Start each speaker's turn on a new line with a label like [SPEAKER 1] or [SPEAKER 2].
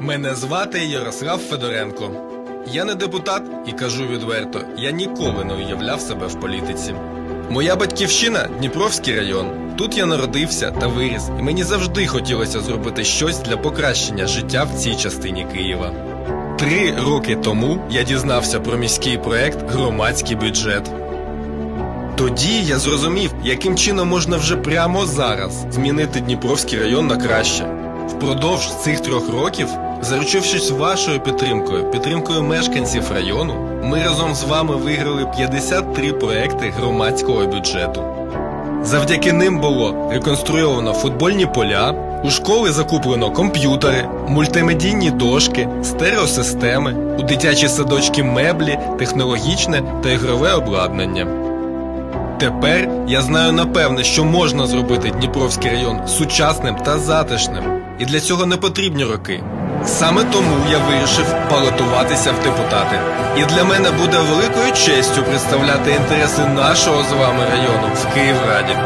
[SPEAKER 1] Мене звати Ярослав Федоренко. Я не депутат і кажу відверто, я ніколи не уявляв себе в політиці. Моя батьківщина Дніпровський район. Тут я народився та виріс, і мені завжди хотілося зробити щось для покращення життя в цій частині Києва. Три роки тому я дізнався про міський проект Громадський бюджет. Тоді я зрозумів, яким чином можна вже прямо зараз змінити Дніпровський район на краще. Впродовж цих трьох років, заручившись вашою підтримкою, підтримкою мешканців району, ми разом з вами виграли 53 проекти громадського бюджету. Завдяки ним було реконструйовано футбольні поля, у школи закуплено комп'ютери, мультимедійні дошки, стереосистеми, у дитячі садочки меблі, технологічне та ігрове обладнання. Тепер я знаю напевне, що можна зробити Дніпровський район сучасним та затишним, і для цього не потрібні роки. Саме тому я вирішив балотуватися в депутати. І для мене буде великою честю представляти інтереси нашого з вами району в Київраді.